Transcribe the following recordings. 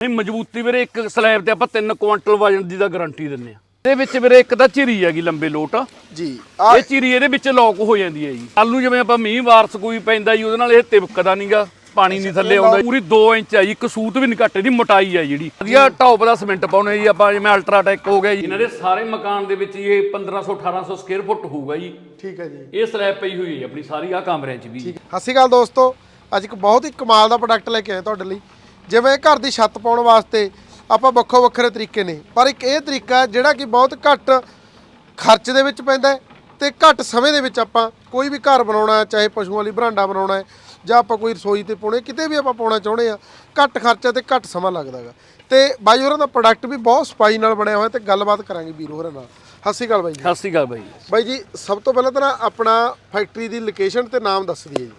ਨਹੀਂ ਮਜ਼ਬੂਤੀ ਵੀਰੇ ਇੱਕ ਸਲੈਬ ਤੇ ਆਪਾਂ 3 ਕੁਆਂਟਲ ਵਜਨ ਦੀ ਦਾ ਗਾਰੰਟੀ ਦਿੰਨੇ ਆ ਇਹਦੇ ਵਿੱਚ ਵੀਰੇ ਇੱਕ ਤਾਂ ਝਿਰੀ ਹੈਗੀ ਲੰਬੇ ਲੋਟ। ਜੀ ਇਹ ਝਿਰੀ ਇਹਦੇ ਵਿੱਚ ਲੌਕ ਹੋ ਜਾਂਦੀ ਹੈ ਜੀ। ਨੂੰ ਜਿਵੇਂ ਆਪਾਂ ਮੀਂਹ ਵਾਰਸ ਕੋਈ ਪੈਂਦਾ ਜੀ ਉਹਦੇ ਨਾਲ ਇਹ ਤਿਵਕਦਾ ਨਹੀਂਗਾ ਪਾਣੀ ਨਹੀਂ ਥੱਲੇ ਆਉਂਦਾ ਪੂਰੀ 2 ਇੰਚ ਹੈ ਜੀ ਇੱਕ ਸੂਤ ਵੀ ਨਹੀਂ ਘੱਟੇ ਦੀ ਮੋਟਾਈ ਹੈ ਜਿਹੜੀ। ਵਧੀਆ ਟੌਪ ਦਾ ਸਿਮੈਂਟ ਪਾਉਣੇ ਜੀ ਆਪਾਂ ਜਿਵੇਂ ਅਲਟਰਾਟੈਕ ਹੋ ਗਿਆ ਜੀ। ਇਹਨਾਂ ਦੇ ਸਾਰੇ ਮਕਾਨ ਦੇ ਵਿੱਚ ਇਹ 1500 1800 ਸਕੁਅਰ ਫੁੱਟ ਹੋਊਗਾ ਜੀ। ਠੀਕ ਹੈ ਜੀ। ਇਹ ਸਲੈਬ ਪਈ ਹੋਈ ਹੈ ਆਪਣੀ ਸਾਰੀ ਆ ਕਮਰਿਆਂ 'ਚ ਵੀ। ਸਤਿ ਸ਼੍ਰੀ ਅਕਾਲ ਦੋਸਤੋ ਅੱਜ ਇੱਕ ਬਹੁਤ ਹੀ ਕਮਾਲ ਦਾ ਪ੍ਰੋਡਕਟ ਲੈ ਕੇ ਆਏ ਤੁਹਾਡੇ ਲਈ। ਜਿਵੇਂ ਘਰ ਦੀ ਛੱਤ ਪਾਉਣ ਵਾਸਤੇ ਆਪਾਂ ਵੱਖੋ ਵੱਖਰੇ ਤਰੀਕੇ ਨੇ ਪਰ ਇੱਕ ਇਹ ਤਰੀਕਾ ਜਿਹੜਾ ਕਿ ਬਹੁਤ ਘੱਟ ਖਰਚ ਦੇ ਵਿੱਚ ਪੈਂਦਾ ਤੇ ਘੱਟ ਸਮੇਂ ਦੇ ਵਿੱਚ ਆਪਾਂ ਕੋਈ ਵੀ ਘਰ ਬਣਾਉਣਾ ਚਾਹੇ ਪਸ਼ੂਆਂ ਵਾਲੀ ਬਰਾਂਡਾ ਬਣਾਉਣਾ ਹੈ ਜਾਂ ਆਪਾਂ ਕੋਈ ਰਸੋਈ ਤੇ ਪਾਉਣੇ ਕਿਤੇ ਵੀ ਆਪਾਂ ਪਾਉਣਾ ਚਾਹੁੰਦੇ ਆ ਘੱਟ ਖਰਚਾ ਤੇ ਘੱਟ ਸਮਾਂ ਲੱਗਦਾ ਹੈਗਾ। ਤੇ ਬਾਈ ਹੋਰਾਂ ਦਾ ਪ੍ਰੋਡਕਟ ਵੀ ਬਹੁਤ ਸਫ਼ਾਈ ਨਾਲ ਬਣਿਆ ਹੋਇਆ ਤੇ ਗੱਲਬਾਤ ਕਰਾਂਗੇ ਵੀਰ ਹੋਰਾਂ ਨਾਲ। ਸਤਿ ਸ਼੍ਰੀ ਅਕਾਲ ਬਾਈ ਜੀ। ਸਤਿ ਸ਼੍ਰੀ ਅਕਾਲ ਬਾਈ। ਬਾਈ ਜੀ ਸਭ ਤੋਂ ਪਹਿਲਾਂ ਤਾਂ ਨਾ ਆਪਣਾ ਫੈਕਟਰੀ ਦੀ ਲੋਕੇਸ਼ਨ ਤੇ ਨਾਮ ਦੱਸ ਦਈਏ ਜੀ।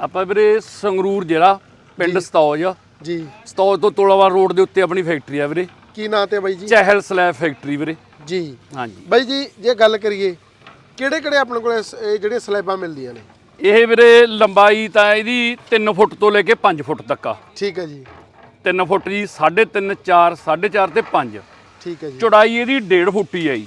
ਆਪਾਂ ਵੀਰੇ ਸੰਗਰੂਰ ਜ਼ਿਲ੍ਹਾ ਪਿੰਡ ਸਤੌਜ। ਜੀ। ਸਤੌਜ ਤੋਂ ਤੋਲਾਵਾਲ ਰੋਡ ਦੇ ਉੱਤੇ ਆਪਣੀ ਫੈਕਟਰੀ ਆ ਵੀਰੇ। ਕੀ ਨਾਂ ਤੇ ਬਾਈ ਜੀ? ਚਹਿਲ ਸਲੈਬ ਫੈਕਟਰੀ ਵੀਰੇ। ਜੀ। ਹਾਂਜੀ। ਬਾਈ ਜੀ ਜੇ ਗੱਲ ਕਰੀਏ ਕਿਹੜੇ ਕਿਹੜੇ ਆਪਣੇ ਕੋਲ ਇਸ- ਇਹ ਜਿਹੜੀਆਂ ਸਲੈਬਾਂ ਮਿਲਦੀਆਂ ਨੇ? ਇਹ ਵੀਰੇ ਲੰਬਾਈ ਤਾਂ ਇਹਦੀ 3 ਫੁੱਟ ਤੋਂ ਲੈ ਕੇ 5 ਫੁੱਟ ਤੱਕ ਆ। ਠੀਕ ਹੈ ਜੀ। 3 ਫੁੱਟ ਜੀ 3.5 4 4.5 ਤੇ 5 ਠੀਕ ਹੈ ਜੀ। ਚੌੜਾਈ ਇਹਦੀ 1.5 ਫੁੱਟ ਹੀ ਆ ਜੀ।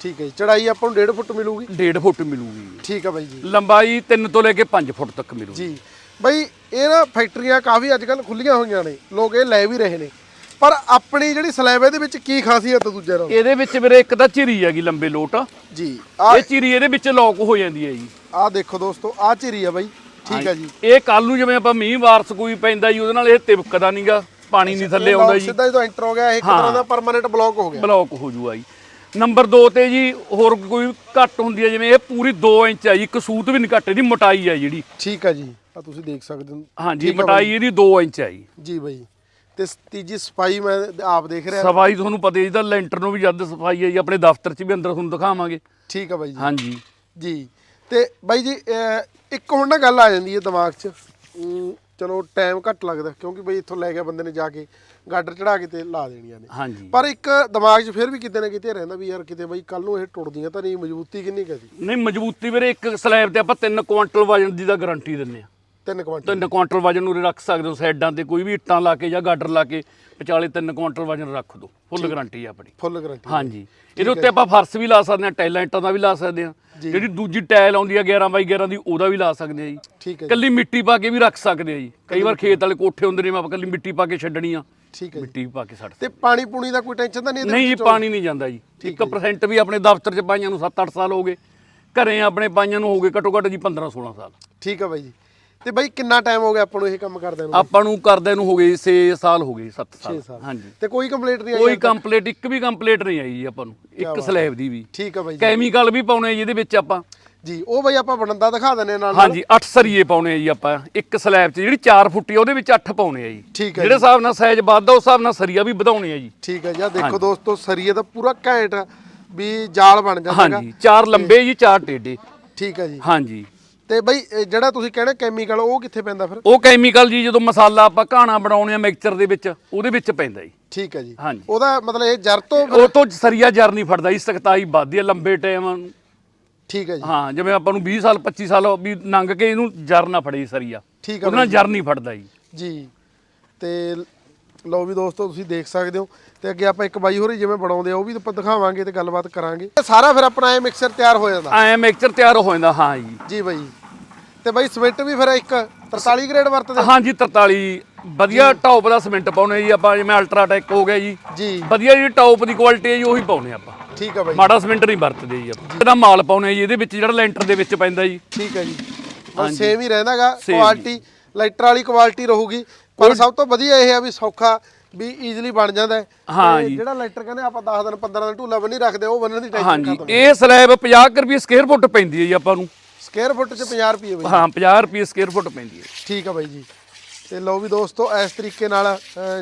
ਠੀਕ ਹੈ ਜੀ। ਚੜਾਈ ਆਪਾਂ ਨੂੰ 1.5 ਫੁੱਟ ਮਿਲੂਗੀ? 1.5 ਫੁੱਟ ਮਿਲੂਗੀ। ਠੀਕ ਹੈ ਬਾਈ ਜੀ। ਲੰਬਾਈ 3 ਤੋਂ ਲੈ ਕੇ 5 ਫੁੱਟ ਤੱਕ ਮਿਲੂਗੀ। ਜੀ। ਬਾਈ ਇਹ ਨਾ ਫੈਕਟਰੀਆਂ ਕਾਫੀ ਅੱਜ ਕੱਲ ਖੁੱਲੀਆਂ ਹੋਈਆਂ ਨੇ। ਲੋਕ ਇਹ ਲੈ ਵੀ ਰਹੇ ਨੇ। ਪਰ ਆਪਣੀ ਜਿਹੜੀ ਸਲੈਬ ਇਹਦੇ ਵਿੱਚ ਕੀ ਖਾਸੀਅਤ ਹੈ ਦੂਜੇ ਨਾਲੋਂ? ਇਹਦੇ ਵਿੱਚ ਵੀਰੇ ਇੱਕ ਤਾਂ ਝਿਰੀ ਹੈਗੀ ਲੰਬੇ ਲੋਟ। ਜੀ ਆ ਇਹ ਝਿਰੀ ਇਹਦੇ ਵਿੱਚ ਲੌਕ ਹੋ ਜਾਂਦੀ ਹੈ ਜੀ। ਆ ਦੇਖੋ ਦੋਸਤੋ ਆ ਝਿਰੀ ਆ ਬਾਈ। ਠੀਕ ਹੈ ਜੀ। ਇਹ ਕੱਲ ਨੂੰ ਜਿਵੇਂ ਆਪਾਂ ਮੀਂਹ ਵਾਰਸ ਕੋਈ ਪੈਂਦਾ ਜੀ ਉਹਦੇ ਨਾਲ ਇਹ ਤਿਵਕਦਾ ਨਹੀਂਗਾ ਪਾਣੀ ਨਹੀਂ ਥੱਲੇ ਆਉਂਦਾ ਜੀ। ਸਿੱਧਾ ਜਦੋਂ ਐਂਟਰ ਹੋ ਗਿਆ ਇਹ ਇੱਕ ਤਰ੍ਹਾਂ ਦਾ ਪਰਮਾਨੈਂਟ ਬਲੌਕ ਹੋ ਗਿਆ। ਬਲੌਕ ਹੋ ਜੂਗਾ ਜੀ। ਨੰਬਰ 2 ਤੇ ਜੀ ਹੋਰ ਕੋਈ ਘੱਟ ਹੁੰਦੀ ਹੈ ਜਿਵੇਂ ਇਹ ਪੂਰੀ 2 ਇੰਚ ਹੈ ਜੀ ਇੱਕ ਸੂਤ ਵੀ ਨਹੀਂ ਘੱਟੇ ਦੀ ਮੋਟਾਈ ਹੈ ਜਿਹੜੀ। ਠੀਕ ਹੈ ਜੀ। ਆ ਤੁਸੀਂ ਦੇਖ ਸਕਦੇ ਹੋ। ਹਾਂਜੀ ਮੋਟਾਈ ਇਹਦੀ 2 ਇੰਚ ਹੈ ਜੀ। ਜੀ ਬਾਈ। ਤੇ ਸ- ਤੀਜੀ ਸਫ਼ਾਈ ਮੈਂ ਆਪ ਦੇਖ ਰਿਹਾ। ਸਫ਼ਾਈ ਤੁਹਾਨੂੰ ਪਤਾ ਹੀ ਤਾਂ ਲੈਂਟਰ ਨੂੰ ਵੀ ਜਦ ਸਫ਼ਾਈ ਹੈ ਜੀ ਆਪਣੇ ਦਫ਼ਤਰ 'ਚ ਵੀ ਅੰਦਰ ਤੁਹਾਨੂੰ ਦਿਖਾਵਾਂਗੇ। ਠੀਕ ਹੈ ਬਾਈ ਜੀ। ਹਾਂਜੀ। ਜੀ। ਤੇ ਬਾਈ ਜੀ ਅਹ, ਇੱਕ ਹੁਣ ਨਾ ਗੱਲ ਆ ਜਾਂਦੀ ਹੈ ਦਿਮਾਗ 'ਚ। ਅਮ, ਚਲੋ ਟਾਈਮ ਘੱਟ ਲੱਗਦਾ ਕਿਉਂਕਿ ਬਈ ਇੱਥੋਂ ਲੈ ਗਿਆ ਬੰਦੇ ਨੇ ਜਾ ਕੇ ਗਾਡਰ ਚੜਾ ਕੇ ਤੇ ਲਾ ਦੇਣੀਆਂ ਨੇ। ਹਾਂਜੀ। ਪਰ ਇੱਕ ਦਿਮਾਗ 'ਚ ਫਿਰ ਵੀ ਕਿਤੇ ਨਾ ਕਿਤੇ ਰਹਿੰਦਾ ਵੀ ਯਾਰ ਕਿਤੇ ਬਈ ਕੱਲ ਨੂੰ ਇਹ ਟੁੱਟਦੀਆਂ ਤਾਂ ਨਹੀਂ ਮਜ਼ਬੂਤੀ ਕਿੰਨੀ ਕੁ ਜੀ ਨਹੀਂ ਮਜ਼ਬੂਤੀ ਵੀਰੇ ਇੱਕ ਸਲੈਬ ਤੇ ਆਪਾਂ 3 ਕੁਆਂਟਲ ਵਜਨ ਦੀ ਦਾ ਗਾਰੰਟੀ ਦਿੰਨੇ ਆ। ਤਿੰਨ ਕੁਆਂਟਲ। 3 ਕੁਆਂਟਲ ਵਜਨ ਨੂੰ ਰੱਖ ਸਕਦੇ ਹੋ ਸਾਈਡਾਂ ਤੇ ਕੋਈ ਵੀ ਇੱਟਾਂ ਲਾ ਕੇ ਜਾਂ ਗਾਡਰ ਲਾ ਕੇ ਵਿਚਾਲੇ 3 ਕੁਆਂਟਲ ਵਜਨ ਰੱਖ ਦਿਓ ਫੁੱਲ ਗਾਰੰਟੀ ਆ ਆਪਣੀ। ਫੁੱਲ ਗਾਰੰਟੀ ਹਾਂਜੀ। ਇਹਦੇ ਉੱਤੇ ਆਪਾਂ ਫਰਸ਼ ਵੀ ਲਾ ਸਕਦੇ ਹਾਂ ਟਾਈਲਾਂ ਇੱਟਾਂ ਦਾ ਵੀ ਲਾ ਸਕਦੇ ਹਾਂ। ਜਿਹੜੀ ਦੂਜੀ ਟਾਇਲ ਆਉਂਦੀ ਆ 11 ਬਾਈ 11 ਦੀ ਉਹਦਾ ਵੀ ਲਾ ਸਕਦੇ ਹਾਂ ਜੀ। ਠੀਕ ਹੈ ਕੱਲੀ ਮਿੱਟੀ ਪਾ ਕੇ ਵੀ ਰੱਖ ਸਕਦੇ ਹਾਂ ਜੀ। ਕਈ ਵਾਰ ਖੇਤ ਵਾਲੇ ਕੋਠੇ ਹੁੰਦੇ ਨੇ ਆਪਾਂ ਕੱਲੀ ਮਿੱਟੀ ਪਾ ਕੇ ਛੱਡਣੀ ਆ। ਠੀਕ ਹੈ ਮਿੱਟੀ ਪਾ ਕੇ ਛੱਡ ਤੇ ਪਾਣੀ ਪੂਣੀ ਦਾ ਕੋਈ ਟੈਨਸ਼ਨ ਤਾਂ ਨਹੀਂ ਇਹਦੇ ਨਹੀਂ? ਪਾਣੀ ਨਹੀਂ ਜਾਂਦਾ ਜੀ। 1% ਵੀ ਆਪਣੇ ਦਫ਼ਤਰ 'ਚ ਪਾਈਆਂ ਨੂੰ 7-8 ਸਾਲ ਹੋ ਗਏ। ਘਰੇ ਆਪਣੇ ਪਾਈਆਂ ਨੂੰ ਹੋ ਗਏ ਘੱਟੋ ਘੱਟ ਜੀ 15-16 ਸਾਲ। ਠੀਕ ਹੈ ਬਾਈ ਜੀ। ਤੇ ਬਾਈ ਕਿੰਨਾ ਟਾਈਮ ਹੋ ਗਿਆ ਆਪਾਂ ਨੂੰ ਇਹ ਕੰਮ ਕਰਦੇ ਨੂੰ? ਆਪਾਂ ਨੂੰ ਕਰਦੇ ਨੂੰ ਹੋ ਗਏ 6 ਸਾਲ ਹੋ ਗਏ 7 ਛੇ ਸਾਲ। ਸਾਲ। ਹਾਂਜੀ। ਤੇ ਕੋਈ ਕੰਪਲੀਟ ਨਹੀਂ ਆਈ ਕੋਈ ਕੰਪਲੀਟ ਇੱਕ ਵੀ ਕੰਪਲੀਟ ਨਹੀਂ ਆਈ ਜੀ ਆਪਾਂ ਨੂੰ ਇੱਕ ਸਲੈਬ ਦੀ ਵੀ। ਠੀਕ ਹੈ ਬਾਈ ਜੀ। ਕੈਮੀਕਲ ਵੀ ਪਾਉਣੇ ਆ ਜੀ ਇਹਦੇ ਵਿੱਚ ਆਪਾਂ। ਜੀ ਉਹ ਬਾਈ ਆਪਾਂ ਬਣਦਾ ਦਿਖਾ ਹਾਂ ਨਾਲ ਨਾਲ। ਹਾਂਜੀ 8 ਸਰੀਏ ਪਾਉਣੇ ਆ ਜੀ ਆਪਾਂ ਇੱਕ ਸਲੈਬ 'ਚ ਜਿਹੜੀ 4 ਫੁੱਟੀ ਆ ਉਹਦੇ ਵਿੱਚ 8 ਪਾਉਣੇ ਆ ਜੀ। ਠੀਕ ਹੈ ਜਿਹੜੇ ਹਿਸਾਬ ਨਾਲ ਸਾਈਜ਼ ਵੱਧਦਾ ਉਸ ਹਿਸਾਬ ਨਾਲ ਸਰੀਆ ਵੀ ਵਧਾਉਣੇ ਆ ਜੀ। ਠੀਕ ਹੈ ਜੀ ਆਹ ਦੇਖੋ ਦੋਸਤੋ ਸਰੀਏ ਦਾ ਪੂਰਾ ਘੈਂਟ ਵੀ ਜਾਲ ਬਣ ਜਾਂਦਾ ਹੈਗਾ। ਹਾਂਜੀ ਚਾਰ ਲੰਬੇ ਜੀ ਚਾਰ ਟੇਡੇ। ਠੀਕ ਹੈ ਜੀ। ਹਾਂਜੀ। ਤੇ ਬਈ ਇਹ ਜਿਹੜਾ ਤੁਸੀਂ ਕਹਿੰਦੇ ਕੈਮੀਕਲ ਉਹ ਕਿੱਥੇ ਪੈਂਦਾ ਫਿਰ? ਉਹ ਕੈਮੀਕਲ ਜੀ ਜਦੋਂ ਮਸਾਲਾ ਆਪਾਂ ਘਾਣਾ ਬਣਾਉਣੇ ਆ ਮਿਕਸਚਰ ਦੇ ਵਿੱਚ ਉਹਦੇ ਵਿੱਚ ਪੈਂਦਾ ਜੀ। ਠੀਕ ਹੈ ਜੀ। ਹਾਂਜੀ। ਉਹਦਾ ਮਤਲਬ ਇਹ ਜੜ ਤੋਂ ਉਹ ਤੋਂ ਸਰੀਆ ਜਰ ਨਹੀਂ ਫੜਦਾ ਜੀ ਸਖਤਾਈ ਵੱਧਦੀ ਆ ਲੰਬੇ ਟਾਈਮ ਠੀਕ ਹੈ ਜੀ। ਹਾਂ ਜਿਵੇਂ ਆਪਾਂ ਨੂੰ 20 ਸਾਲ 25 ਸਾਲ ਵੀ ਲੰਘ ਕੇ ਇਹਨੂੰ ਜਰ ਨਾ ਫੜੇ ਸਰੀਆ। ਠੀਕ ਹੈ ਉਹਦੇ ਨਾਲ ਜਰ ਨਹੀਂ ਫੜਦਾ ਜੀ। ਜੀ। ਤੇ ਲਓ ਵੀ ਦੋਸਤੋ ਤੁਸੀਂ ਦੇਖ ਸਕਦੇ ਹੋ। ਤੇ ਅੱਗੇ ਆਪਾਂ ਇੱਕ ਬਾਈ ਹੋਰੀ ਜਿਵੇਂ ਬਣਾਉਂਦੇ ਆ ਉਹ ਵੀ ਆਪਾਂ ਦਿਖਾਵਾਂਗੇ ਤੇ ਗੱਲਬਾਤ ਕਰਾਂਗੇ। ਇਹ ਸਾਰਾ ਫਿਰ ਆਪਣਾ ਇਹ ਮਿਕਸਰ ਤਿਆਰ ਹੋ ਜਾਂਦਾ? ਐ ਮਿਕਸਚਰ ਤਿਆਰ ਹੋ ਜਾਂਦਾ ਹਾਂ ਜੀ। ਜੀ ਬਾਈ। ਤੇ ਬਾਈ ਸਿਮੈਂਟ ਵੀ ਫਿਰ ਇੱਕ 43 ਗ੍ਰੇਡ ਵਰਤਦੇ ਹਾਂਜੀ 43 ਵਧੀਆ ਟੌਪ ਦਾ ਸਿਮੈਂਟ ਪਾਉਨੇ ਜੀ ਆਪਾਂ ਜਿਵੇਂ ਅਲਟਰਾਟੈਕ ਹੋ ਗਿਆ ਜੀ। ਜੀ। ਵਧੀਆ ਜੀ ਟੌਪ ਦੀ ਕੁਆਲਿਟੀ ਹੈ ਜੀ ਉਹੀ ਪਾਉਨੇ ਆਪਾਂ। ਠੀਕ ਹੈ ਬਾਈ। ਮਾੜਾ ਸਿਮੈਂਟ ਨਹੀਂ ਵਰਤਦੇ ਜੀ ਆਪਾਂ। ਇਹਦਾ ਮਾਲ ਪਾਉਨੇ ਜੀ ਇਹਦੇ ਵਿੱਚ ਜਿਹੜਾ ਲੈਂਟਰ ਦੇ ਵਿੱਚ ਪੈਂਦਾ ਜੀ। ਠੀਕ ਹੈ ਜੀ। ਸੇਮ ਹੀ ਰਹਿੰਦਾਗਾ ਹੀ। ਕੁਆਲਿਟੀ ਲਾਈਟਰ ਵਾਲੀ ਕੁਆਲਿਟੀ ਰਹੂਗੀ। ਪਰ ਸਭ ਤੋਂ ਵਧੀਆ ਇਹ ਆ ਵੀ ਸੌਖਾ ਵੀ ਈਜ਼ੀਲੀ ਬਣ ਜਾਂਦਾ ਹੈ। ਹਾਂ ਤੇ ਜੀ। ਜਿਹੜਾ ਲਾਈਟਰ ਕਹਿੰਦੇ ਆਪਾਂ 10 ਦਿਨ 15 ਦਿਨ ਢੂਲਾ ਬੰਨੀ ਰੱਖਦੇ ਆ, ਉਹ ਬੰਨਣ ਦੀ ਟੈਨਸ਼ਨ ਹਾਂਜੀ ਖਤਮ ਇਹ ਸਲੈਬ 50 ਕੁ ਰੁਪਏ ਸਕੁਅਰ ਫੁੱਟ ਪੈਂਦੀ ਹੈ ਜੀ ਆਪਾਂ ਨੂੰ। ਸਕੁਅਰ ਫੁੱਟ ਚ 50 ਰੁਪਏ ਬਾਈ। ਹਾਂ 50 ਰੁਪਏ ਸਕੁਅਰ ਫੁੱਟ ਪੈਂਦੀ ਹੈ। ਠੀਕ ਆ ਬਾਈ ਜੀ। ਤੇ ਲਓ ਵੀ ਦੋਸਤੋ ਇਸ ਤਰੀਕੇ ਨਾਲ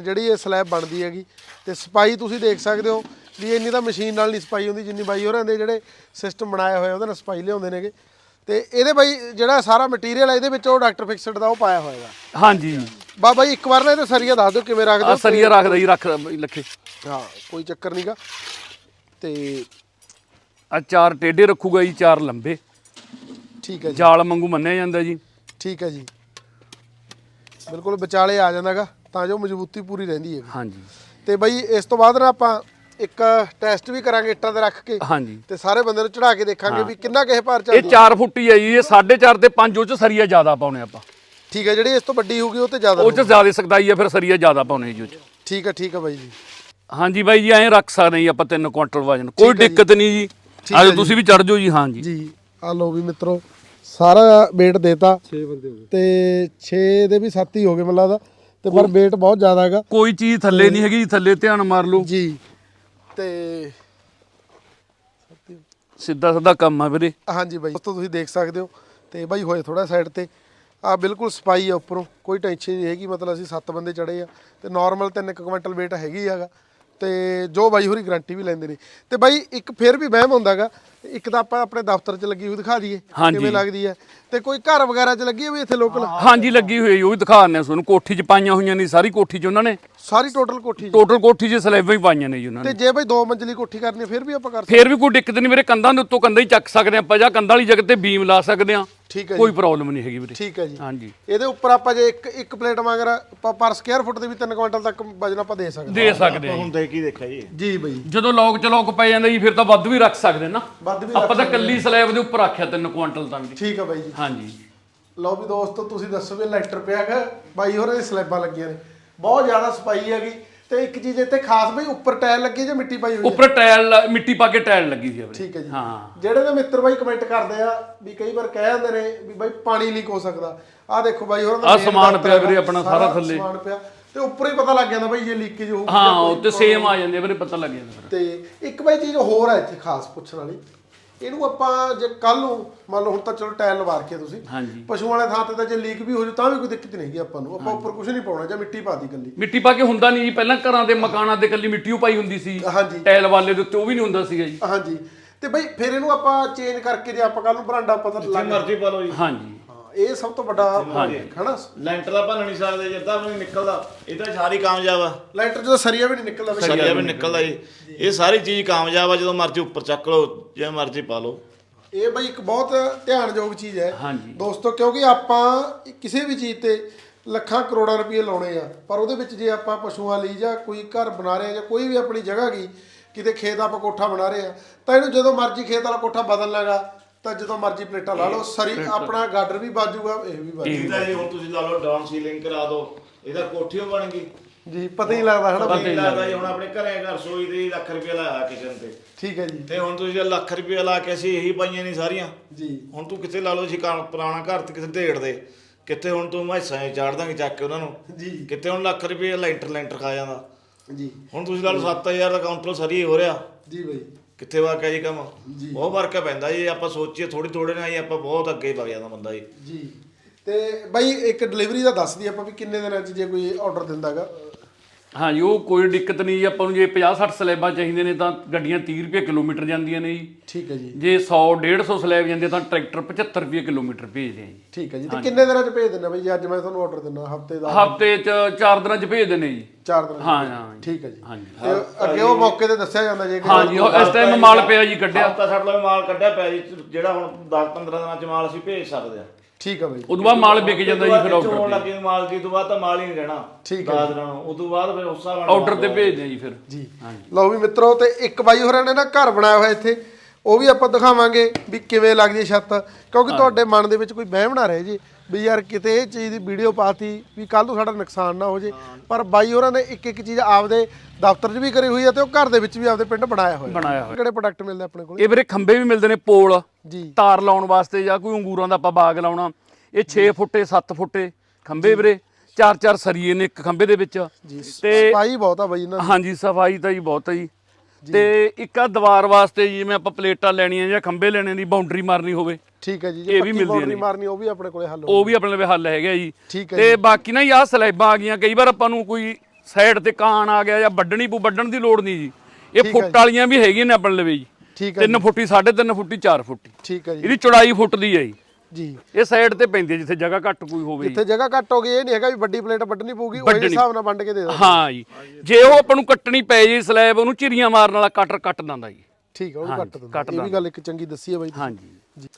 ਜਿਹੜੀ ਇਹ ਸਲੈਬ ਬਣਦੀ ਹੈਗੀ। ਤੇ ਸਪਾਈ ਤੁਸੀਂ ਦੇਖ ਸਕਦੇ ਹੋ ਵੀ ਇੰਨੀ ਤਾਂ ਮਸ਼ੀਨ ਨਾਲ ਨਹੀਂ ਸਪਾਈ ਹੁੰਦੀ ਜਿੰਨੀ ਬਾਈ ਹੋਰਾਂ ਦੇ ਜਿਹੜੇ ਸਿਸਟਮ ਬਣਾਇਆ ਹੋਇਆ ਉਹਦੇ ਨਾਲ ਸਪਾਈ ਲਿਆਉਂਦੇ ਨੇਗੇ। ਤੇ ਇਹਦੇ ਬਾਈ ਜਿਹੜਾ ਸਾਰਾ ਮਟੀਰੀਅਲ ਹੈ ਇਹਦੇ ਵਿੱਚ ਉਹ ਡਾਕਟਰ ਫਿਕਸਡ ਦਾ ਉਹ ਪਾਇਆ ਹੋਏਗਾ ਹਾਂਜੀ। ਬਾ ਬਾਈ ਇੱਕ ਵਾਰ ਨਾ ਇਹਦੇ ਸਰੀਆ ਦੱਸ ਦਿਓ ਕਿਵੇਂ ਰੱਖਦੇ ਆ ਹੋ ਸਰੀਆ ਰੱਖਦਾ ਜੀ ਰੱਖ ਲੱਖੇ। ਹਾਂ ਕੋਈ ਚੱਕਰ ਨਹੀਂਗਾ ਤੇ ਆ ਚਾਰ ਟੇਡੇ ਰੱਖੂਗਾ ਜੀ ਚਾਰ ਲੰਬੇ। ਠੀਕ ਹੈ ਜੀ। ਜਾਲ ਵਾਂਗੂ ਮੰਨਿਆ ਜਾਂਦਾ ਜੀ। ਠੀਕ ਹੈ ਜੀ। ਬਿਲਕੁਲ ਵਿਚਾਲੇ ਆ ਜਾਂਦਾਗਾ ਤਾਂ ਜੋ ਮਜ਼ਬੂਤੀ ਪੂਰੀ ਰਹਿੰਦੀ ਹੈ ਹਾਂਜੀ। ਤੇ ਬਾਈ ਇਸ ਤੋਂ ਬਾਅਦ ਨਾ ਆਪਾਂ ਇੱਕ ਟੈਸਟ ਵੀ ਕਰਾਂਗੇ ਇੱਟਾਂ ਤੇ ਰੱਖ ਕੇ ਹਾਂਜੀ। ਤੇ ਸਾਰੇ ਬੰਦੇ ਨੂੰ ਚੜਾ ਕੇ ਦੇਖਾਂਗੇ ਵੀ ਕਿੰਨਾ ਕਿਸੇ ਭਾਰ ਇਹ ਚੱਲਦੀ 4 ਫੁੱਟੀ ਹੈ ਜੀ ਇਹ 4.5 ਤੇ 5 ਉਹ ਚ ਸਰੀਆ ਜ਼ਿਆਦਾ ਪਾਉਣੇ ਆਪਾਂ। ਠੀਕ ਹੈ ਜਿਹੜੀ ਇਸ ਤੋਂ ਵੱਡੀ ਹੋਊਗੀ ਉਹ ਤੇ ਜ਼ਿਆਦਾ ਉਹ ਚ ਜ਼ਿਆਦਾ ਸਕਦਾਈ ਆ ਫਿਰ ਸਰੀਆ ਜ਼ਿਆਦਾ ਪਾਉਣੇ ਜੀ ਉਹ ਚ। ਠੀਕ ਹੈ ਠੀਕ ਹੈ ਬਾਈ ਜੀ। ਹਾਂਜੀ ਬਾਈ ਜੀ ਐਂ ਰੱਖ ਸਕਦੇ ਜੀ ਆਪਾਂ 3 ਕੁਇੰਟਲ ਵਜਨ। ਕੋਈ ਠੀਕ ਹੈ ਜੀ। ਦਿੱਕਤ ਨਹੀਂ ਜੀ। ਠੀਕ ਹੈ ਅੱਜ ਜੀ। ਤੁਸੀਂ ਵੀ ਚੜ ਜਾਓ ਜੀ ਹਾਂਜੀ ਜੀ। ਆ ਲਓ ਵੀ ਮਿੱਤਰੋ ਸਾਰਾ weight ਦੇਤਾ। 6 ਬੰਦੇ ਹੋ ਗਏ। ਤੇ 6 ਦੇ ਵੀ 7 ਹੀ ਹੋ ਗਏ ਮੈਨੂੰ ਲੱਗਦਾ। ਤੇ ਪਰ weight ਬਹੁਤ ਜ਼ਿਆਦਾ ਹੈਗਾ। ਕੋਈ ਚੀਜ਼ ਥੱਲੇ ਨਹੀਂ ਹੈਗੀ ਜੀ ਥੱਲੇ ਧਿਆਨ ਮਾਰ ਲਓ। ਜੀ। ਤੇ ਸਿੱਧਾ ਸਿੱਧਾ ਕੰਮ ਆ ਵੀਰੇ। ਹਾਂਜੀ ਬਾਈ ਦੋਸਤੋ ਤੁਸੀਂ ਦੇਖ ਸਕਦੇ ਹੋ। ਤੇ ਬਾਈ ਹੋਏ ਥੋੜਾ ਸਾਈਡ ਤੇ। ਆ ਬਿਲਕੁਲ ਸਪਾਈ ਆ ਉੱਪਰੋਂ ਕੋਈ ਟੈਨਸ਼ਨ ਨਹੀਂ ਹੈਗੀ ਮਤਲਬ ਅਸੀਂ 7 ਬੰਦੇ ਚੜੇ ਆ। ਤੇ ਨਾਰਮਲ 3 ਕੁਇੰਟਲ weight ਹੈਗੀ ਹੈਗਾ। ਤੇ ਜੋ ਬਾਈ ਹੋਰੀ ਗਾਰੰਟੀ ਵੀ ਲੈਂਦੇ ਨੇ। ਤੇ ਬਾਈ ਇੱਕ ਫਿਰ ਵੀ ਵਹਿਮ ਹੁੰਦਾਗਾ ਇੱਕ ਤਾਂ ਆਪਾਂ ਆਪਣੇ ਦਫ਼ਤਰ 'ਚ ਲੱਗੀ ਹੋਈ ਦਿਖਾ ਦਈਏ ਹਾਂਜੀ। ਕਿਵੇਂ ਲੱਗਦੀ ਹੈ। ਤੇ ਕੋਈ ਘਰ ਵਗੈਰਾ 'ਚ ਲੱਗੀ ਹੋਈ ਇੱਥੇ ਲੋਕਲ? ਹਾਂਜੀ ਲੱਗੀ ਹੋਈ ਹੈ ਉਹ ਵੀ ਦਿਖਾ ਦਿੰਦੇ ਆ ਤੁਹਾਨੂੰ। ਕੋਠੀ 'ਚ ਪਾਈਆਂ ਹੋਈਆਂ ਨੇ ਸਾਰੀ ਕੋਠੀ 'ਚ ਉਹਨਾਂ ਨੇ। ਸਾਰੀ ਟੋਟਲ ਕੋਠੀ 'ਚ? ਟੋਟਲ ਕੋਠੀ 'ਚ ਸਲੈਬਾਂ ਹੀ ਪਾਈਆਂ ਨੇ ਜੀ ਉਹਨਾਂ ਨੇ। ਤੇ ਜੇ ਬਾਈ ਦੋ ਮੰਜ਼ਲੀ ਕੋਠੀ ਕਰਨੀ ਹੈ, ਫਿਰ ਵੀ ਆਪਾਂ ਕਰ ਸਕਦੇ ਫੇਰ ਵੀ ਕੋਈ ਦਿੱਕਤ ਨਹੀਂ ਮੇਰੇ ਕੰਧਾਂ ਦੇ ਉੱਤੋਂ ਕੰਧਾਂ ਹੀ ਚੱਕ ਸਕਦੇ ਆਪਾਂ ਜਾਂ ਕੰਧਾਂ ਵਾਲੀ ਜਗ੍ਹਾ ਤੇ ਬੀਮ ਲਾ ਸਕਦੇ ਆ। ਠੀਕ ਹੈ ਕੋਈ ਪ੍ਰੋਬਲਮ ਨਹੀਂ ਹੈਗੀ ਵੀਰੇ। ਠੀਕ ਹੈ ਜੀ। ਹਾਂਜੀ। ਇਹਦੇ ਉੱਪਰ ਆਪਾਂ ਜੇ ਇੱਕ ਇੱਕ ਪਲੇਟ ਮੰਗਰ ਆਪਾਂ ਪਰ ਸਕੁਅਰ ਫੁੱਟ ਦੇ ਵੀ 3 ਕੁਇੰਟਲ ਤੱਕ ਵਜਨ ਆਪਾਂ ਦੇ ਸਕਦੇ ਦੇ ਸਕਦੇ ਆ ਜੀ। ਹੁੰਦਾ ਕੀ ਦੇਖਿਆ ਜੀ। ਜੀ ਬਾਈ। ਜਦੋਂ ਲੋਕ ਚਲੋਕ ਪੈ ਜਾਂਦਾ ਜੀ ਫਿਰ ਤਾਂ ਵੱਧ ਵੀ ਰੱਖ ਸਕਦੇ ਨਾ। ਵੱਧ ਵੀ ਆਪਾਂ ਤਾਂ ਕੱਲੀ ਸਲੈਬ ਦੇ ਉੱਪਰ ਰੱਖਿਆ 3 ਕੁਇੰਟਲ ਤਾਂ ਵੀ। ਠੀਕ ਹੈ ਬਾਈ ਜੀ। ਹਾਂਜੀ। ਲਓ ਵੀ ਦੋਸਤੋ ਤੁਸੀਂ ਦੱਸੋ ਵੀ ਲੈਂਟਰ ਪਿਆ ਹੈਗਾ। ਬਾਈ ਹੋਰਾਂ ਦੀ ਸਲੈਬਾਂ ਲੱਗੀਆਂ ਨੇ। ਬਹੁਤ ਜ਼ਿਆਦਾ ਸਫ਼ਾਈ ਹੈਗੀ। ਤੇ ਇੱਕ ਚੀਜ਼ ਇੱਥੇ ਖਾਸ ਬਈ ਉੱਪਰ ਟਾਇਲ ਲੱਗੀ ਜਾਂ ਮਿੱਟੀ ਪਾਈ ਹੋਈ ਹੈ? ਉੱਪਰ ਟਾਇਲ ਮਿੱਟੀ ਪਾ ਕੇ ਟਾਇਲ ਲੱਗੀ ਹੈ ਵੀਰੇ ਠੀਕ ਹੈ ਜੀ। ਹਾਂ। ਜਿਹੜੇ ਨੇ ਮਿੱਤਰ ਬਾਈ ਕਮੈਂਟ ਕਰਦੇ ਆ ਵੀ ਕਈ ਵਾਰ ਕਹਿ ਜਾਂਦੇ ਨੇ ਵੀ ਬਾਈ ਪਾਣੀ ਲੀਕ ਹੋ ਸਕਦਾ। ਆਹ ਦੇਖੋ ਬਾਈ ਹੋਰਾਂ ਦਾ ਆਹ ਸਮਾਨ ਪਿਆ ਵੀਰੇ ਆਪਣਾ ਸਾਰਾ ਥੱਲੇ। ਸਮਾਨ ਪਿਆ। ਤੇ ਉੱਪਰ ਹੀ ਪਤਾ ਲੱਗ ਜਾਂਦਾ ਬਾਈ ਜੇ ਲੀਕੇਜ ਹੋਊਗੀ ਹਾਂ ਜਾਂ ਕੋਈ ਉਹ ਤੇ ਸੇਮ ਆ ਜਾਂਦੇ ਆ ਵੀਰੇ ਪਤਾ ਲੱਗ ਜਾਂਦਾ ਫਿਰ। ਤੇ ਇੱਕ ਬਾਈ ਚੀਜ਼ ਹੋਰ ਹੈ ਇੱਥੇ ਖਾਸ ਪੁੱਛਣ ਵਾਲੀ। ਇਹਨੂੰ ਆਪਾਂ ਜੇ ਕੱਲ ਨੂੰ ਮੰਨ ਲਓ ਹੁਣ ਤਾਂ ਚਲੋ ਟਾਇਲ ਲਵਾ ਕੇ ਤੁਸੀਂ ਹਾਂਜੀ। ਪਸ਼ੂਆਂ ਵਾਲੇ ਥਾਂ ਤੇ ਤਾਂ ਜੇ ਲੀਕ ਵੀ ਹੋ ਜੂ ਤਾਂ ਵੀ ਕੋਈ ਦਿੱਕਤ ਨਹੀਂ ਹੈਗੀ ਆਪਾਂ ਨੂੰ। ਆਪਾਂ ਉੱਪਰ ਕੁਝ ਨਹੀਂ ਪਾਉਣਾ ਜਾਂ ਮਿੱਟੀ ਪਾ ਦੀ ਕੱਲੀ ਮਿੱਟੀ ਪਾ ਕੇ ਹੁੰਦਾ ਨਹੀਂ ਜੀ ਪਹਿਲਾਂ ਘਰਾਂ ਦੇ ਮਕਾਨਾਂ ਦੇ ਕੱਲੀ ਮਿੱਟੀ ਓ ਪਾਈ ਹੁੰਦੀ ਸੀ। ਹਾਂਜੀ। ਟਾਇਲ ਵਾਲੇ ਦੇ ਉੱਤੇ ਉਹ ਵੀ ਨਹੀਂ ਹੁੰਦਾ ਸੀਗਾ ਜੀ। ਹਾਂਜੀ। ਤੇ ਬਾਈ ਫਿਰ ਇਹਨੂੰ ਆਪਾਂ ਚੇਂਜ ਕਰਕੇ ਜੇ ਆਪਾਂ ਕੱਲ ਨੂੰ ਬਰਾਂਡਾ ਪਤਾ ਲੱਗ। ਮਰਜ਼ੀ ਪਾ ਲਓ ਜੀ। ਹਾਂਜੀ। ਇਹ ਸਭ ਤੋਂ ਵੱਡਾ ਹਨਾ? ਲੈਂਟਰ ਦਾ ਭੰਨ ਨਹੀਂ ਸਕਦੇ ਜਿੱਦਾਂ ਵੀ ਨਹੀਂ ਨਿਕਲਦਾ ਇਹ ਤਾਂ ਸਾਰੀ ਕਾਮਯਾਬ ਆ। ਲੈਂਟਰ ਜਦੋਂ ਸਰੀਆ ਵੀ ਨਹੀਂ ਨਿਕਲਦਾ ਬਈ ਸਰੀਆ ਵੀ ਨਿਕਲਦਾ ਜੀ। ਇਹ ਸਾਰੀ ਚੀਜ਼ ਕਾਮਯਾਬ ਆ ਜਦੋਂ ਮਰਜ਼ੀ ਉੱਪਰ ਚੱਕ ਲਓ ਜੇ ਮਰਜ਼ੀ ਪਾ ਲਓ। ਇਹ ਬਈ ਇੱਕ ਬਹੁਤ ਧਿਆਨਯੋਗ ਚੀਜ਼ ਹੈ। ਦੋਸਤੋ ਕਿਉਂਕਿ ਆਪਾਂ ਕਿਸੇ ਵੀ ਚੀਜ਼ ਤੇ ਲੱਖਾਂ ਕਰੋੜਾਂ ਰੁਪਏ ਲਾਉਣੇ ਆ ਪਰ ਉਹਦੇ ਵਿੱਚ ਜੇ ਆਪਾਂ ਪਸ਼ੂਆਂ ਲਈ ਜਾਂ ਕੋਈ ਘਰ ਬਣਾ ਰਹੇ ਆ ਜਾਂ ਕੋਈ ਵੀ ਆਪਣੀ ਜਗ੍ਹਾ ਗਈ ਕਿਤੇ ਖੇਤ ਆਪਾਂ ਕੋਠਾ ਬਣਾ ਰਹੇ ਆ ਤਾਂ ਇਹਨੂੰ ਜਦੋਂ ਮਰਜ਼ੀ ਖੇਤ ਵਾਲਾ ਕੋਠਾ ਬਦਲ ਲਾਗਾ ਤਾਂ ਜਦੋਂ ਮਰਜ਼ੀ ਪਲੇਟਾਂ ਲਾ ਲਓ ਸਰੀ ਆਪਣਾ ਗਾਡਰ ਵੀ ਬਾਜੂਗਾ ਇਹ ਵੀ ਬਾਜੂ ਇਹਦਾ ਜੀ ਹੁਣ ਤੁਸੀਂ ਲਾ ਲਓ ਡਾਊਨ ਸੀਲਿੰਗ ਕਰਾ ਦਿਓ। ਇਹਦਾ ਕੋਠੀ ਓ ਬਣ ਗਈ। ਜੀ ਪਤਾ ਹੀ ਨਹੀਂ ਲੱਗਦਾ ਹਨਾ ਪਤਾ ਨਹੀਂ ਲੱਗਦਾ ਜੀ ਹੁਣ ਆਪਣੇ ਘਰੇ ਘਰ ਸੋਈ ਦੇ ਲੱਖ ਰੁਪਏ ਲਾਇਆ ਕਿਚਨ ਤੇ। ਠੀਕ ਹੈ ਜੀ। ਤੇ ਹੁਣ ਤੁਸੀਂ ਇਹ ਲੱਖ ਰੁਪਏ ਲਾ ਕੇ ਅਸੀਂ ਇਹੀ ਪਾਈਆਂ ਨਹੀਂ ਸਾਰੀਆਂ। ਜੀ। ਹੁਣ ਤੂੰ ਕਿੱਥੇ ਲਾ ਲਓ ਜੀ ਕਾਂ- ਪੁਰਾਣਾ ਘਰ ਤੇ ਕਿਤੇ ਢੇੜ ਦੇ। ਕਿੱਥੇ ਹੁਣ ਤੂੰ ਮੈਸਾਂ 'ਚ ਚਾੜ ਦਾਂਗੇ ਚੱਕ ਕੇ ਉਹਨਾਂ ਨੂੰ। ਜੀ। ਕਿੱਥੇ ਹੁਣ ਲੱਖ ਰੁਪਏ ਲੈਂਟਰ ਲੈਂਟਰ ਖਾ ਜਾਂਦਾ। ਜੀ। ਹੁਣ ਤੁਸੀਂ ਲਾ ਲਓ 7000 ਦਾ ਕਾਊਂਟਰ ਸਰੀ ਹੋ ਰਿਹਾ। ਜੀ ਬਈ। ਕਿੱਥੇ ਵਾਕਿਆ ਜੀ ਕੰਮ? ਬਹੁਤ ਫ਼ਰਕ ਪੈਂਦਾ ਜੀ ਆਪਾਂ ਸੋਚੀਏ ਥੋੜੀ ਥੋੜੇ ਨਾਲ ਹੀ ਆਪਾਂ ਬਹੁਤ ਅੱਗੇ ਵਗ ਜਾਂਦਾ ਬੰਦਾ ਜੀ। ਜੀ। ਤੇ ਬਾਈ ਇੱਕ ਡਿਲੀਵਰੀ ਦਾ ਦੱਸ ਦਈਏ ਆਪਾਂ ਵੀ ਕਿੰਨੇ ਦਿਨਾਂ 'ਚ ਜੇ ਕੋਈ ਆਰਡਰ ਦਿੰਦਾਗਾ ਹਾਂਜੀ ਉਹ ਕੋਈ ਦਿੱਕਤ ਨਹੀਂ ਜੀ ਆਪਾਂ ਨੂੰ ਜੇ 50 60 ਸਲੈਬਾਂ ਚਾਹੀਦੇ ਨੇ ਤਾਂ ਗੱਡੀਆਂ 30 ਰੁਪਏ ਕਿਲੋਮੀਟਰ ਜਾਂਦੀਆਂ ਨੇ ਜੀ। ਠੀਕ ਹੈ ਜੀ। ਜੇ 100 150 ਸਲੈਬ ਜਾਂਦੇ ਤਾਂ ਟਰੈਕਟਰ 75 ਰੁਪਏ ਕਿਲੋਮੀਟਰ ਭੇਜਦੇ ਆ ਜੀ। ਠੀਕ ਹੈ ਜੀ ਤੇ ਕਿੰਨੇ ਦਿਨਾਂ 'ਚ ਭੇਜ ਦਿੰਦਾ ਬਾਈ? ਜੇ ਅੱਜ ਮੈਂ ਤੁਹਾਨੂੰ ਆਰਡਰ ਦਿੰਦਾ ਹਫ਼ਤੇ ਦਾ? ਹਫ਼ਤੇ 'ਚ 4 ਦਿਨਾਂ 'ਚ ਭੇਜਦੇ ਨੇ ਜੀ। ਚਾਰ ਦਿਨਾਂ 'ਚ? ਹਾਂ ਹਾਂ। ਜੀ। ਠੀਕ ਹੈ ਜੀ। ਹਾਂਜੀ ਤੇ ਅੱਗੇ ਉਹ ਮੌਕੇ ਤੇ ਦੱਸਿਆ ਜਾਂਦਾ ਜੇ ਹਾਂਜੀ ਉਹ ਇਸ ਟਾਈਮ ਮਾਲ ਪਿਆ ਜੀ ਕੱਢਿਆ। ਹਫਤਾ ਛੱਡ ਲਓ ਮਾਲ ਕੱਢਿਆ ਪਿਆ ਜੀ ਜਿਹੜਾ ਹੁਣ 10 15 ਦਿਨਾਂ ਚ ਮਾਲ ਅਸੀਂ ਭੇਜ ਸਕਦੇ ਆ ਠੀਕ ਹੈ ਬਾਈ ਉਦੋਂ ਬਾਅਦ ਮਾਲ ਵਿਕ ਜਾਂਦਾ ਜੀ ਫਿਰ ਹੋਣ ਆਰਡਰ ਲੱਗੇ ਮਾਲ ਜੀ ਤੋਂ ਬਾਅਦ ਤਾਂ ਮਾਲ ਹੀ ਨਹੀਂ ਰਹਿਣਾ ਠੀਕ ਦਸ ਦਿਨਾਂ ਨੂੰ ਉਦੋਂ ਬਾਅਦ ਫਿਰ ਉਸ ਨਾਲ ਆਰਡਰ ਤੇ ਭੇਜਦੇ ਆ ਜੀ ਫਿਰ। ਜੀ। ਲਓ ਵੀ ਮਿੱਤਰੋ ਤੇ ਇੱਕ ਬਾਈ ਹੋਰਾਂ ਨੇ ਨਾ ਘਰ ਬਣਾਇਆ ਹੋਇਆ ਇੱਥੇ। ਉਹ ਵੀ ਆਪਾਂ ਦਿਖਾਵਾਂਗੇ ਵੀ ਕਿਵੇਂ ਲੱਗਦੀ ਹੈ ਛੱਤ ਕਿਉਂਕਿ ਤੁਹਾਡੇ ਮਨ ਦੇ ਵਿੱਚ ਕੋਈ ਵਹਿਮ ਨਾ ਰਹੇ ਜੀ ਵੀ ਯਾਰ ਕਿਤੇ ਇਹ ਚੀਜ਼ ਦੀ ਵੀਡੀਓ ਪਾਤੀ ਵੀ ਕੱਲ ਨੂੰ ਸਾਡਾ ਨੁਕਸਾਨ ਨਾ ਹੋ ਜੇ। ਪਰ ਬਾਈ ਹੋਰਾਂ ਨੇ ਇੱਕ ਇੱਕ ਚੀਜ਼ ਆਪਦੇ ਦਫ਼ਤਰ 'ਚ ਵੀ ਕਰੀ ਹੋਈ ਹੈ ਤੇ ਉਹ ਘਰ ਦੇ ਵਿੱਚ ਵੀ ਆਪਦੇ ਪਿੰਡ ਬਣਾਇਆ ਹੋਇਆ। ਬਣਾਇਆ ਹੋਇਆ। ਕਿਹੜੇ ਪ੍ਰੋਡਕਟ ਮਿਲਦੇ ਆਪਣੇ ਕੋਲ? ਇਹ ਵੀਰੇ ਖੰਬੇ ਵੀ ਮਿਲਦੇ ਨੇ ਪੋਲ ਜੀ। ਤਾਰ ਲਾਉਣ ਵਾਸਤੇ ਜਾਂ ਕੋਈ ਅੰਗੂਰਾਂ ਦਾ ਆਪਾਂ ਬਾਗ ਲਾਉਣਾ। ਇਹ 6 ਫੁੱਟੇ 7 ਫੁੱਟੇ ਖੰਬੇ ਵੀਰੇ ਚਾਰ ਚਾਰ ਸਰੀਏ ਨੇ ਇੱਕ ਖੰਬੇ ਦੇ ਵਿੱਚ। ਜੀ। ਤੇ ਸਫ਼ਾਈ ਬਹੁਤ ਆ ਬਾਈ ਇਹਨਾਂ ਦੀ। ਹਾਂਜੀ ਸਫ਼ਾਈ ਤਾਂ ਜੀ ਬਹੁਤ ਹੈ ਜੀ। ਤੇ ਇੱਕ ਆ ਦੀਵਾਰ ਵਾਸਤੇ ਜਿਵੇਂ ਆਪਾਂ ਪਲੇਟਾਂ ਲੈਣੀਆਂ ਜਾਂ ਖੰਬੇ ਲੈਣੇ ਦੀ ਬਾਉਂਡਰੀ ਮਾਰਨੀ ਹੋਵੇ। ਠੀਕ ਹੈ ਜੀ ਇਹ ਜੇ ਵੀ ਪੱਕੀ ਬਾਉਂਡਰੀ। ਮਾਰਨੀ ਉਹ ਵੀ ਆਪਣੇ ਕੋਲੇ ਹੱਲ ਉਹ ਵੀ ਆਪਣੇ ਲਈ ਹੱਲ ਹੈਗਾ ਜੀ। ਠੀਕ ਹੈ ਤੇ ਬਾਕੀ ਨਾ ਯਾ ਸਲੈਬਾਂ ਆ ਗਈਆਂ ਕਈ ਵਾਰ ਆਪਾਂ ਨੂੰ ਕੋਈ ਸਾਈਡ ਤੇ ਕਾਣ ਆ ਗਿਆ ਜਾਂ ਵੱਢਣੀ ਪੂ ਵੱਢਣ ਦੀ ਲੋੜ ਨਹੀਂ ਜੀ। ਇਹ ਫੁੱਟ ਵਾਲੀਆਂ ਵੀ ਹੈਗੀਆਂ ਨੇ ਆਪਣੇ ਲਈ ਜੀ। ਠੀਕ ਹੈ 3 ਫੁੱਟੀ 3.5 ਫੁੱਟੀ 4 ਫੁੱਟੀ। ਠੀਕ ਹੈ ਜੀ। ਇਹਦੀ ਚੌੜਾਈ ਫੁੱਟ ਦੀ ਹੈ ਜੀ। ਜੀ। ਇਹ ਸਾਈਡ ਤੇ ਪੈਂਦੀ ਹੈ ਜਿੱਥੇ ਜਗ੍ਹਾ ਘੱਟ ਕੋਈ ਹੋਵੇ। ਜੀ। ਜਿੱਥੇ ਜਗ੍ਹਾ ਘੱਟ ਹੋ ਗਈ ਇਹ ਨਹੀਂ ਹੈਗਾ ਵੀ ਵੱਡੀ ਪਲੇਟ ਵੱਢਣੀ ਪਊਗੀ ਉਹ ਹਿਸਾਬ ਨਾਲ ਵੰਡ ਕੇ ਦੇ ਦੋ ਹਾਂ ਜੀ। ਜੇ ਉਹ ਆਪਾਂ ਨੂੰ ਕੱਟਣੀ ਪੈ ਜੇ ਸਲੈਬ ਉਹਨੂੰ ਚਿਰੀਆਂ ਮਾਰਨ ਵਾਲਾ ਕਟਰ ਕੱਟ ਦਿੰਦਾ ਜੀ। ਠੀਕ ਹੈ ਉਹ ਕੱਟ ਦਿੰਦਾ। ਇਹ ਵੀ ਗੱਲ ਇੱਕ ਚੰਗੀ ਦੱਸੀ ਹੈ ਬਾਈ। ਹਾਂਜੀ।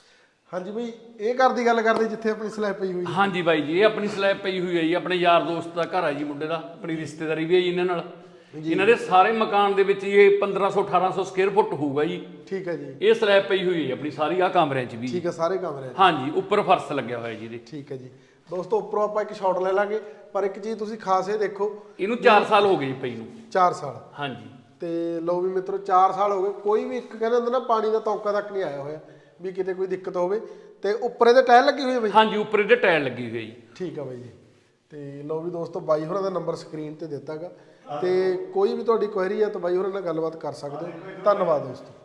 ਹਾਂਜੀ ਬਈ ਇਹ ਘਰ ਦੀ ਗੱਲ ਕਰਦੇ ਜਿੱਥੇ ਆਪਣੀ ਸਲੈਬ ਪਈ ਹੋਈ ਹੈ। ਹਾਂਜੀ ਬਾਈ ਜੀ ਇਹ ਆਪਣੀ ਸਲੈਬ ਪਈ ਹੋਈ ਹੈ ਜੀ ਆਪਣੇ ਯਾਰ ਦੋਸਤ ਦਾ ਘਰ ਹੈ ਜੀ ਮੁੰਡੇ ਦਾ ਆਪਣੀ ਰਿਸ਼ਤੇਦਾਰੀ ਵੀ ਹੈ ਜੀ ਇਹਨਾਂ ਨਾਲ। ਇਹਨਾਂ ਦੇ ਸਾਰੇ ਮਕਾਨ ਦੇ ਵਿੱਚ ਇਹ 1500 1800 ਸਕੁਅਰ ਫੁੱਟ ਹੋਊਗਾ ਜੀ। ਠੀਕ ਹੈ ਜੀ। ਇਹ ਸਲੈਬ ਪਈ ਹੋਈ ਹੈ ਆਪਣੀ ਸਾਰੀ ਆ ਕਮਰਿਆਂ 'ਚ ਵੀ। ਠੀਕ ਹੈ ਸਾਰੇ ਕਮਰੇ ਹਾਂਜੀ ਉੱਪਰ ਫਰਸ਼ ਲੱਗਿਆ ਹੋਇਆ ਜੀ ਇਹਦੇ। ਠੀਕ ਹੈ ਜੀ। ਦੋਸਤੋ ਉੱਪਰੋਂ ਆਪਾਂ ਇੱਕ ਸ਼ਾਟ ਲੈ ਲਾਂਗੇ ਪਰ ਇੱਕ ਚੀਜ਼ ਤੁਸੀਂ ਖਾਸ ਇਹ ਦੇਖੋ। ਇਹਨੂੰ 4 ਸਾਲ ਹੋ ਗਏ ਜੀ ਪਈ ਨੂੰ। 4 ਸਾਲ। ਹਾਂਜੀ। ਤੇ ਲਓ ਵੀ ਮਿੱਤਰੋ 4 ਸਾਲ ਹੋ ਗਏ। ਕੋਈ ਵੀ ਇੱਕ ਕਹਿੰਦੇ ਹੁੰਦੇ ਨਾ ਪਾਣੀ ਦਾ ਤੌਕਾ ਤੱਕ ਨਹੀਂ ਆਇਆ ਹੋਇਆ ਵੀ ਕਿਤੇ ਕੋਈ ਦਿੱਕਤ ਹੋਵੇ। ਤੇ ਉੱਪਰ ਇਹਦੇ ਟਾਇਲ ਲੱਗੀ ਹੋਈ ਹੈ ਬਈ? ਹਾਂਜੀ ਉੱਪਰ ਇਹਦੇ ਟਾਇਲ ਲੱਗੀ ਹੋਈ ਹੈ ਜੀ। ਠੀਕ ਆ ਬਾਈ ਜੀ। ਤੇ ਲਓ ਵੀ ਦੋਸਤੋ ਬਾਈ ਹੋਰਾਂ ਦਾ ਨੰਬਰ ਸਕਰੀਨ ਤੇ ਦਿੱਤਾਗਾ ਤੇ ਕੋਈ ਵੀ ਤੁਹਾਡੀ ਕੁਐਰੀ ਹੈ ਤਾਂ ਬਾਈ ਹੋਰਾਂ ਨਾਲ ਗੱਲਬਾਤ ਕਰ ਸਕਦੇ ਹੋ। ਧੰਨਵਾਦ ਦੋਸਤੋ।